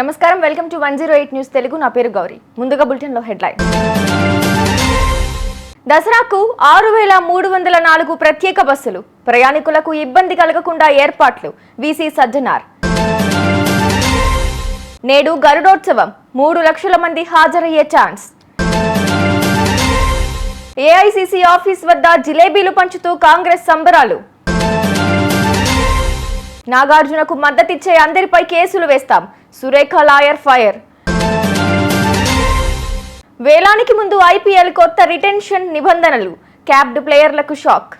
నమస్కారం welcome to one zero eight news Telugu. నా పేరు గౌరీ. ముందుగా బులెటిన్లో హెడ్లైన్. దసరాకు ఆరు వేల మూడు వందల నాలుగు ప్రత్యేక బస్సులు. ప్రయాణికులకు ఇబ్బంది కలగకుండా ఏర్పాట్లు. వీసీ సజ్జనార్. నేడు గరుడోత్సవం. మూడు లక్షల మంది హాజరయ్యే ఛాన్స్. ఏఐసిసి ఆఫీస్ వద్ద జిలేబీలు పంచుతూ కాంగ్రెస్ సంబరాలు. నాగార్జునకు మద్దతిచ్చే అందరిపై కేసులు వేస్తాం. Surekha lawyer fire. వేలానికి ముందు ఐపీఎల్ కొత్త రిటెన్షన్ నిబంధనలు. క్యాప్డ్ ప్లేయర్లకు షాక్.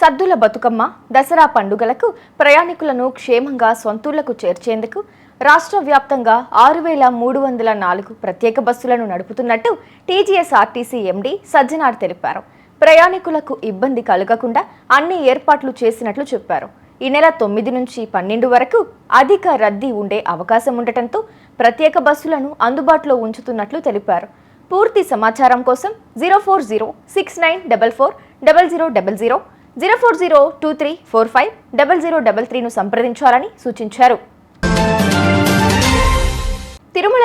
సద్దుల బతుకమ్మ దసరా పండుగలకు ప్రయాణికులను క్షేమంగా సొంతూళ్ళకు చేర్చేందుకు రాష్ట్ర వ్యాప్తంగా ఆరు వేల మూడు వందల నాలుగు ప్రత్యేక బస్సులను నడుపుతున్నట్టు టీజీఎస్ఆర్టీసీ ఎండీ సజ్జనార్ తెలిపారు. ప్రయాణికులకు ఇబ్బంది కలగకుండా అన్ని ఏర్పాట్లు చేసినట్లు చెప్పారు. ఈ నెల తొమ్మిది నుంచి పన్నెండు వరకు అధిక రద్దీ ఉండే అవకాశం ఉండటంతో ప్రత్యేక బస్సులను అందుబాటులో ఉంచుతున్నట్లు తెలిపారు. పూర్తి సమాచారం కోసం zero four zero six nine double four double zero double zero zero four zero two three four five double zero double త్రీను సంప్రదించాలని సూచించారు.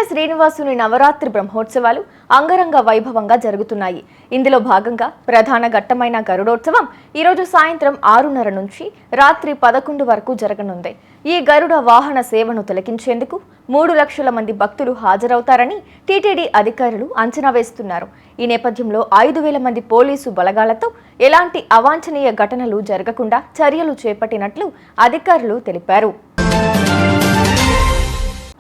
శ్రీనివాసుని నవరాత్రి బ్రహ్మోత్సవాలు అంగరంగ వైభవంగా జరుగుతున్నాయి. ఇందులో భాగంగా ప్రధాన ఘట్టమైన గరుడోత్సవం ఈరోజు సాయంత్రం ఆరున్నర నుంచి రాత్రి పదకొండు వరకు జరగనుంది. ఈ గరుడ వాహన సేవను తిలకించేందుకు మూడు లక్షల మంది భక్తులు హాజరవుతారని టీటీడీ అధికారులు అంచనా వేస్తున్నారు. ఈ నేపథ్యంలో ఐదు వేల మంది పోలీసు బలగాలతో ఎలాంటి అవాంఛనీయ ఘటనలు జరగకుండా చర్యలు చేపట్టినట్లు అధికారులు తెలిపారు.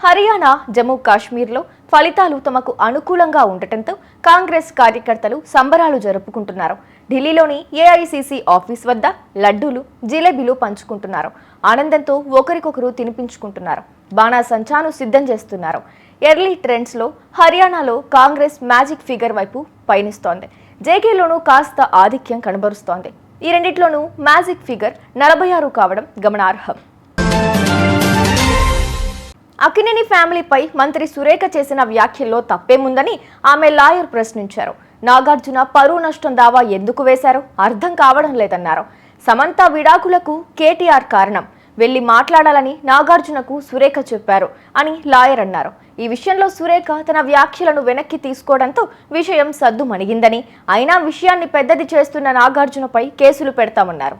హర్యానా జమ్మూ కాశ్మీర్లో ఫలితాలు తమకు అనుకూలంగా ఉండటంతో కాంగ్రెస్ కార్యకర్తలు సంబరాలు జరుపుకుంటున్నారు. ఢిల్లీలోని ఏఐసిసి ఆఫీస్ వద్ద లడ్డూలు జిలేబీలు పంచుకుంటున్నారు. ఆనందంతో ఒకరికొకరు తినిపించుకుంటున్నారు. బాణాసంచాను సిద్ధం చేస్తున్నారు. ఎర్లీ ట్రెండ్స్లో హర్యానాలో కాంగ్రెస్ మ్యాజిక్ ఫిగర్ వైపు పయనిస్తోంది. జేకేలోనూ కాస్త ఆధిక్యం కనబరుస్తోంది. ఈ రెండిట్లోనూ మ్యాజిక్ ఫిగర్ నలభై ఆరు కావడం గమనార్హం. అక్కినేని ఫ్యామిలీపై మంత్రి సురేఖ చేసిన వ్యాఖ్యల్లో తప్పేముందని ఆమె లాయర్ ప్రశ్నించారు. నాగార్జున పరువు నష్టం దావా ఎందుకు వేశారో? అర్థం కావడం లేదన్నారు. సమంత విడాకులకు కేటీఆర్ కారణం. వెళ్ళి మాట్లాడాలని నాగార్జునకు సురేఖ చెప్పారు అని లాయర్ అన్నారు. ఈ విషయంలో సురేఖ తన వ్యాఖ్యలను వెనక్కి తీసుకోవడంతో విషయం సద్దు మణిగిందని అయినా విషయాన్ని పెద్దది చేస్తున్న నాగార్జునపై కేసులు పెడతామన్నారు.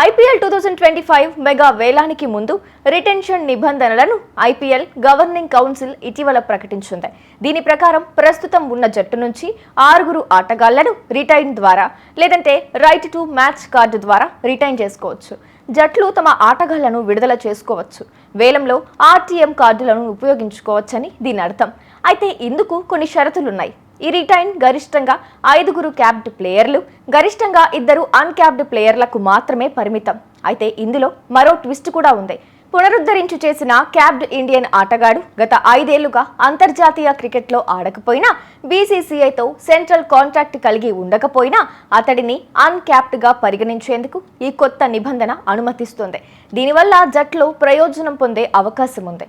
IPL two thousand twenty five mega వేలానికి ముందు రిటెన్షన్ నిబంధనలను ఐపీఎల్ గవర్నింగ్ కౌన్సిల్ ఇటీవల ప్రకటించింది. దీని ప్రకారం ప్రస్తుతం ఉన్న జట్టు నుంచి ఆరుగురు ఆటగాళ్ళను రిటైన్ ద్వారా లేదంటే రైట్ టు మ్యాచ్ కార్డు ద్వారా రిటైన్ చేసుకోవచ్చు. జట్లు తమ ఆటగాళ్ళను విడుదల చేసుకోవచ్చు. వేలంలో ఆర్టీఎం కార్డులను ఉపయోగించుకోవచ్చని దీని అర్థం అయితే ఇందుకు కొన్ని షరతులున్నాయి. ఈ రిటైన్ గరిష్టంగా ఐదుగురు క్యాప్డ్ ప్లేయర్లు గరిష్టంగా ఇద్దరు అన్క్యాప్డ్ ప్లేయర్లకు మాత్రమే పరిమితం. అయితే ఇందులో మరో ట్విస్ట్ కూడా ఉంది. పునరుద్ధరించు చేసిన క్యాప్డ్ ఇండియన్ ఆటగాడు గత ఐదేళ్ళుగా అంతర్జాతీయ క్రికెట్లో ఆడకపోయినా బీసీసీఐతో సెంట్రల్ కాంట్రాక్ట్ కలిగి ఉండకపోయినా అతడిని అన్క్యాప్డ్గా పరిగణించేందుకు ఈ కొత్త నిబంధన అనుమతిస్తుంది. దీనివల్ల జట్లు ప్రయోజనం పొందే అవకాశం ఉంది.